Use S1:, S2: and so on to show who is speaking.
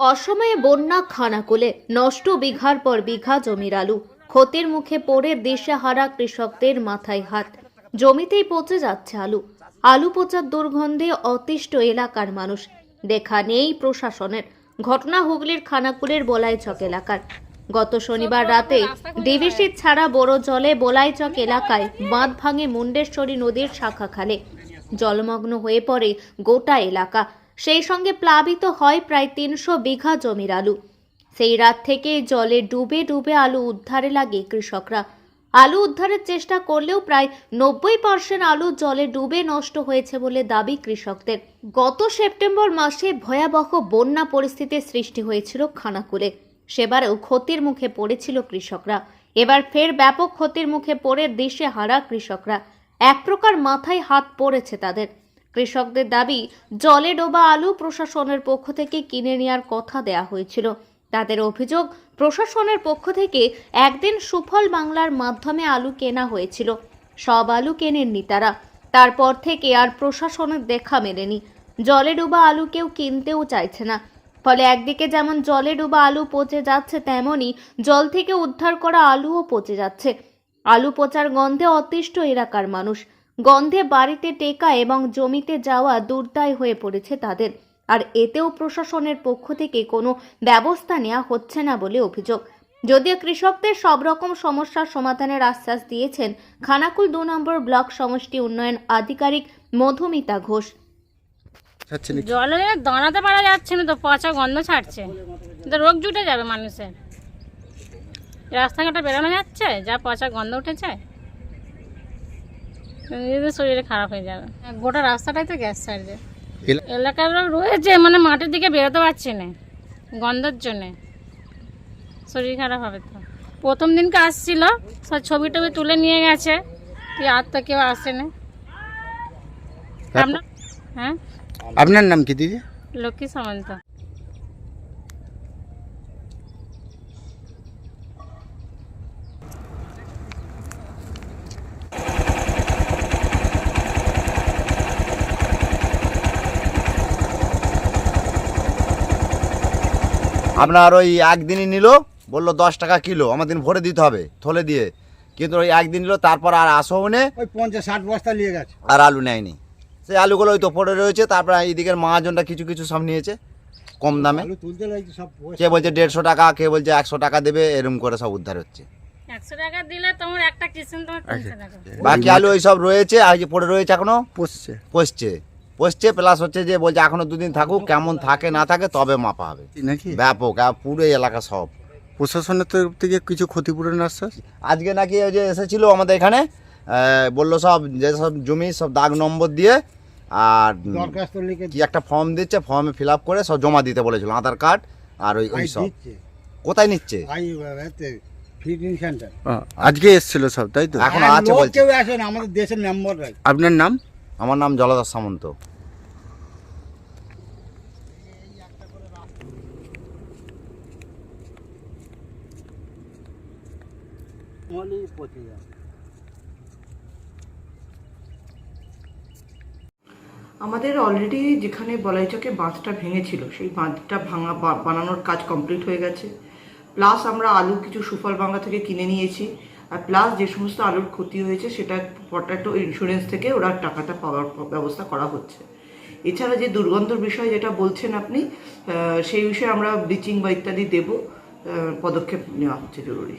S1: অসময়ে বন্যা খানাকুলে নষ্ট বিঘার পর বিঘা জমির আলু। ক্ষতির মুখে পড়ে দিশেহারা কৃষকদের মাথায় হাত। জমিতেই পচে যাচ্ছে আলু। আলু পচার দুর্গন্ধে অতিষ্ঠ এলাকার মানুষ। দেখা নেই প্রশাসনের। ঘটনা হুগলির খানাকুলের বলাইচক এলাকার। গত শনিবার রাতে ডিভিসি ছাড়া বড় জলে বলাইচক এলাকায় বাঁধ ভাঙে মুন্ডেশ্বরী নদীর শাখা খালে। জলমগ্ন হয়ে পড়ে গোটা এলাকা। সেই সঙ্গে প্লাবিত হয় প্রায় তিনশো বিঘা জমির আলু। সেই রাত থেকে জলে ডুবে ডুবে আলু উদ্ধারে লাগে কৃষকরা। আলু উদ্ধারের চেষ্টা করলেও প্রায় নব্বই পার্সেন্ট আলু জলে ডুবে নষ্ট হয়েছে বলে দাবি কৃষকদের। গত সেপ্টেম্বর মাসে ভয়াবহ বন্যা পরিস্থিতির সৃষ্টি হয়েছিল খানাকুলে। সেবারেও ক্ষতির মুখে পড়েছিল কৃষকরা। এবার ফের ব্যাপক ক্ষতির মুখে পড়ে দেশে হারা কৃষকরা। এক প্রকার মাথায় হাত পড়েছে তাদের। কৃষকদের দাবি, জলে ডোবা আলু প্রশাসনের পক্ষ থেকে কিনে নেওয়ার কথা দেয়া হয়েছিল। তাদের অভিযোগ, প্রশাসনের পক্ষ থেকে একদিন সুফল বাংলার মাধ্যমে আলু কেনা হয়েছিল। সব আলু কেনেননি তারা। তারপর থেকে আর প্রশাসনের দেখা মেলেনি। জলে ডোবা আলু কেউ কিনতেও চাইছে না। ফলে একদিকে যেমন জলে ডোবা আলু পচে যাচ্ছে তেমনই জল থেকে উদ্ধার করা আলুও পচে যাচ্ছে। আলু পচার গন্ধে অতিষ্ঠ এলাকার মানুষ। গন্ধে বাড়িতে টেকা এবং জমিতে যাওয়া দুর্দায় হয়ে পড়েছে তাদের। আর এতেও প্রশাসনের পক্ষ থেকে কোনো ব্যবস্থা নেওয়া হচ্ছে না বলে অভিযোগ। যদিও কৃষকদের সব রকম সমস্যার সমাধানের আশ্বাস দিয়েছেন খানাকুল দু নম্বর ব্লক সমষ্টি উন্নয়ন আধিকারিক মধুমিতা ঘোষ।
S2: জলে দাঁড়াতে পারা যাচ্ছে না তো পচা গন্ধ ছাড়ছে। তো রোগ জুটে যাবে মানুষের। রাস্তাঘাটে বেরোনো যাচ্ছে যা পচা গন্ধ উঠেছে। নিজেদের শরীরে খারাপ হয়ে যাবে। গোটা রাস্তাটাই তো গ্যাস ছাড়ছে এলাকার রয়েছে মানে মাঠের দিকে বেরোতে পারছে না গন্ধের জন্যে। শরীর খারাপ হবে তো। প্রথম দিনকে আসছিল সব ছবি টবি তুলে নিয়ে গেছে কি আর তো কেউ আসে না। আপনার হ্যাঁ?
S3: আপনার নাম কি দিদি?
S2: লক্ষ্মী সামন্ত।
S4: আপনার ওই একদিনই নিল বলল দশ টাকা কিলো আমাদের ভরে দিতে হবে থলে দিয়ে। কিন্তু ওই একদিন নিল তারপর আর আসো নে।
S5: ওই পঞ্চাশ ষাট বস্তা নিয়ে গেছে।
S4: আর আলু নেয়নি। সেই আলুগুলো ওই তো পড়ে রয়েছে তারপর এইদিকের মহাজনটা কিছু কিছু সব নিয়েছে কম দামে।
S5: আলু তুলতে লাগছে সব
S4: কে বলছে দেড়শো টাকা কে বলছে একশো টাকা দেবে এরম করে সব উদ্ধার হচ্ছে।
S2: দিলে একটা কিষেন তোমার তিনশো টাকা।
S4: বাকি আলু ওই সব রয়েছে আর পড়ে রয়েছে এখনও?
S3: পড়ছে
S4: পচছে পচছে প্লাস হচ্ছে যে বলছে এখনও দুদিন থাকুক কেমন থাকে না থাকে তবে মাপা হবে।
S3: নাকি?
S4: ব্যাপক পুরো এলাকা সব।
S3: প্রশাসনের তরফ থেকে কিছু ক্ষতিপূরণ আশ্বাস
S4: আজকে নাকি ওই যে এসেছিল আমাদের এখানে বলল সব যে সব জমি সব দাগ নম্বর দিয়ে আর
S5: দরখাস্ত
S4: কি একটা ফর্ম দিচ্ছে ফর্মে ফিল আপ করে সব জমা দিতে বলেছিল আধার কার্ড আর ওই ওই সব। কোথায় নিচ্ছে?
S3: আজকে এসেছিল সব তাই তো?
S4: এখন আছে বলছে।
S5: আমাদের দেশের নম্বর
S3: আপনার নাম?
S4: আমার নাম জলদাস সামন্ত।
S6: আমাদের অলরেডি যেখানে বলাইচকে বাঁধটা ভেঙেছিল, সেই বাঁধটা ভাঙা বানানোর কাজ কমপ্লিট হয়ে গেছে। প্লাস আমরা আলু কিছু সুফল বাংলা থেকে কিনে নিয়েছি। আর প্লাস যে সমস্ত আলুর ক্ষতি হয়েছে, সেটা পটাটো ইন্স্যুরেন্স থেকে ওরা টাকাটা পাওয়ার ব্যবস্থা করা হচ্ছে। এছাড়া যে দুর্গন্ধর বিষয় যেটা বলছেন আপনি সেই বিষয়ে আমরা ব্লিচিং বা ইত্যাদি দেব পদক্ষেপ নেওয়া হচ্ছে জরুরি।